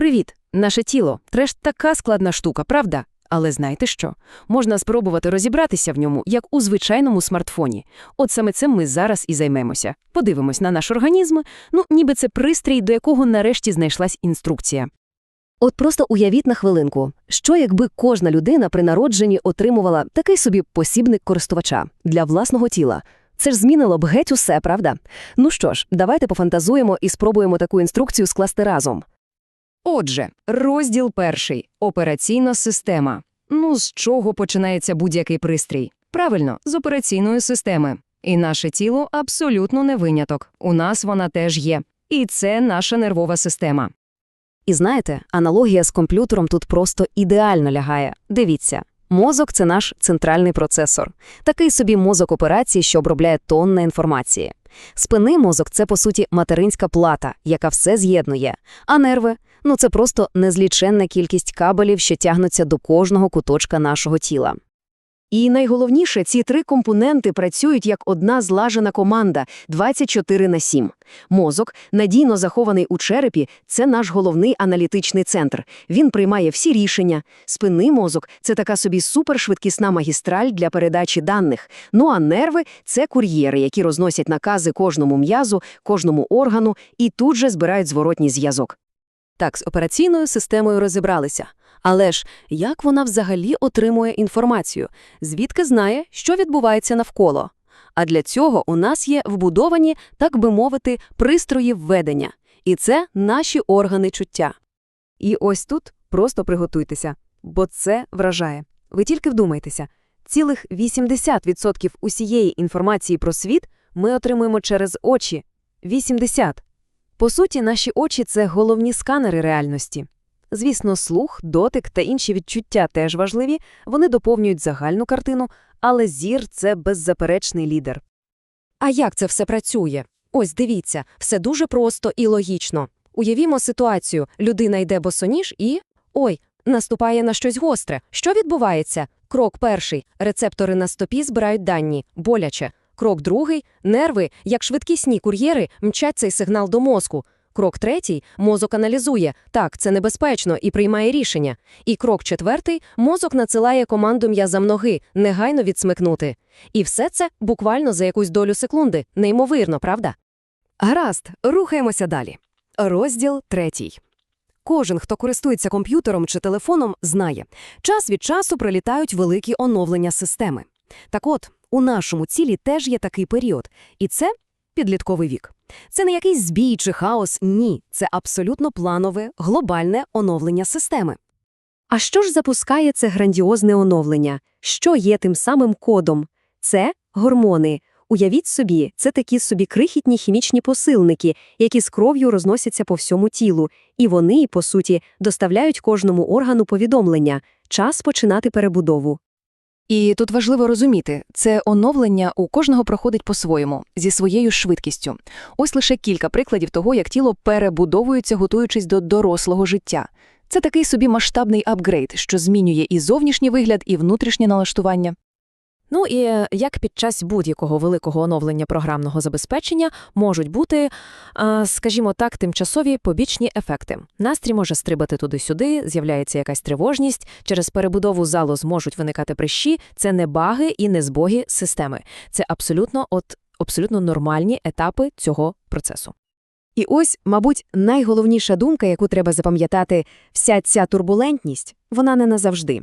Привіт, наше тіло. Треш така складна штука, правда? Але знаєте що? Можна спробувати розібратися в ньому, як у звичайному смартфоні. От саме цим ми зараз і займемося. Подивимось на наш організм, ну ніби це пристрій, до якого нарешті знайшлась інструкція. От просто уявіть на хвилинку, що якби кожна людина при народженні отримувала такий собі посібник користувача для власного тіла. Це ж змінило б геть усе, правда? Ну що ж, давайте пофантазуємо і спробуємо таку інструкцію скласти разом. Отже, розділ перший операційна система. Ну, з чого починається будь-який пристрій? Правильно, з операційної системи. І наше тіло абсолютно не виняток. У нас вона теж є. І це наша нервова система. І знаєте, аналогія з комп'ютером тут просто ідеально лягає. Дивіться, мозок це наш центральний процесор, такий собі мозок операції, що обробляє тонни інформації. Спинний мозок це, по суті, материнська плата, яка все з'єднує, а нерви ну це просто незліченна кількість кабелів, що тягнуться до кожного куточка нашого тіла. І найголовніше, ці три компоненти працюють як одна злажена команда 24 на 7. Мозок, надійно захований у черепі, це наш головний аналітичний центр. Він приймає всі рішення. Спинний мозок це така собі супершвидкісна магістраль для передачі даних. Ну а нерви це кур'єри, які розносять накази кожному м'язу, кожному органу і тут же збирають зворотній зв'язок. Так, з операційною системою розібралися. Але ж як вона взагалі отримує інформацію, звідки знає, що відбувається навколо? А для цього у нас є вбудовані, так би мовити, пристрої введення. І це наші органи чуття. І ось тут просто приготуйтеся, бо це вражає. Ви тільки вдумайтеся, цілих 80% усієї інформації про світ ми отримуємо через очі. 80. По суті, наші очі це головні сканери реальності. Звісно, слух, дотик та інші відчуття теж важливі, вони доповнюють загальну картину, але зір це беззаперечний лідер. А як це все працює? Ось дивіться, все дуже просто і логічно. Уявімо ситуацію: людина йде босоніж і. Ой, наступає на щось гостре. Що відбувається? Крок перший рецептори на стопі збирають дані, боляче. Крок другий нерви, як швидкісні кур'єри, мчать цей сигнал до мозку. Крок третій мозок аналізує так, це небезпечно і приймає рішення. І крок четвертий мозок надсилає команду м'язам ноги, негайно відсмикнути. І все це буквально за якусь долю секунди. Неймовірно, правда? Гаразд, рухаємося далі. Розділ третій. Кожен, хто користується комп'ютером чи телефоном, знає, час від часу прилітають великі оновлення системи. Так от, у нашому цілі теж є такий період, і це підлітковий вік. Це не якийсь збій чи хаос, ні, це абсолютно планове, глобальне оновлення системи. А що ж запускає це грандіозне оновлення? Що є тим самим кодом? Це гормони. Уявіть собі, це такі собі крихітні хімічні посилники, які з кров'ю розносяться по всьому тілу, і вони, по суті, доставляють кожному органу повідомлення час починати перебудову. І тут важливо розуміти, це оновлення у кожного проходить по-своєму, зі своєю швидкістю. Ось лише кілька прикладів того, як тіло перебудовується, готуючись до дорослого життя. Це такий собі масштабний апгрейд, що змінює і зовнішній вигляд, і внутрішнє налаштування. Ну і е, як під час будь-якого великого оновлення програмного забезпечення можуть бути, е, скажімо так, тимчасові побічні ефекти. Настрій може стрибати туди-сюди, з'являється якась тривожність, через перебудову залу зможуть виникати прищі, це не баги і не збоги системи. Це абсолютно от абсолютно нормальні етапи цього процесу. І ось, мабуть, найголовніша думка, яку треба запам'ятати, вся ця турбулентність, вона не назавжди.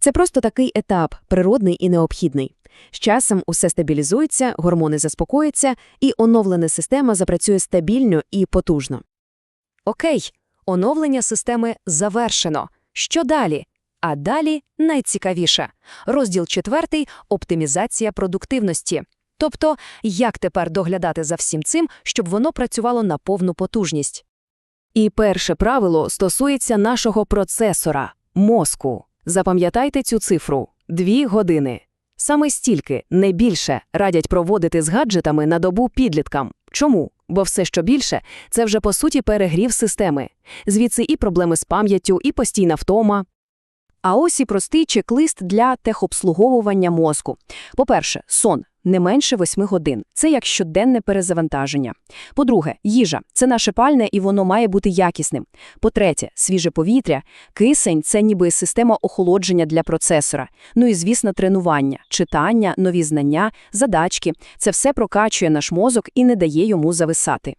Це просто такий етап, природний і необхідний. З часом усе стабілізується, гормони заспокояться, і оновлена система запрацює стабільно і потужно. Окей, оновлення системи завершено. Що далі? А далі найцікавіше. Розділ четвертий оптимізація продуктивності. Тобто, як тепер доглядати за всім цим, щоб воно працювало на повну потужність. І перше правило стосується нашого процесора мозку. Запам'ятайте цю цифру дві години. Саме стільки, не більше, радять проводити з гаджетами на добу підліткам. Чому? Бо все, що більше, це вже по суті перегрів системи. Звідси і проблеми з пам'яттю, і постійна втома. А ось і простий чек-лист для техобслуговування мозку. По-перше, сон не менше 8 годин. Це як щоденне перезавантаження. По-друге, їжа це наше пальне і воно має бути якісним. По-третє, свіже повітря, кисень це ніби система охолодження для процесора. Ну і звісно, тренування, читання, нові знання, задачки. Це все прокачує наш мозок і не дає йому зависати.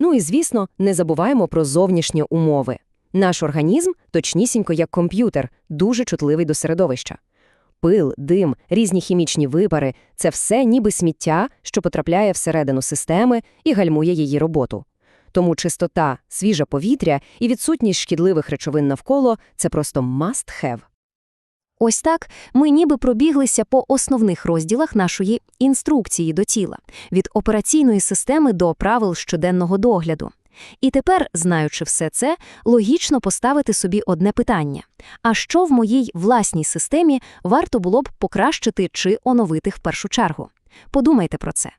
Ну і, звісно, не забуваємо про зовнішні умови. Наш організм, точнісінько як комп'ютер, дуже чутливий до середовища. Пил, дим, різні хімічні випари – це все ніби сміття, що потрапляє всередину системи і гальмує її роботу. Тому чистота, свіже повітря і відсутність шкідливих речовин навколо – це просто must have. Ось так ми ніби пробіглися по основних розділах нашої інструкції до тіла, від операційної системи до правил щоденного догляду. І тепер, знаючи все це, логічно поставити собі одне питання: а що в моїй власній системі варто було б покращити чи оновити в першу чергу? Подумайте про це.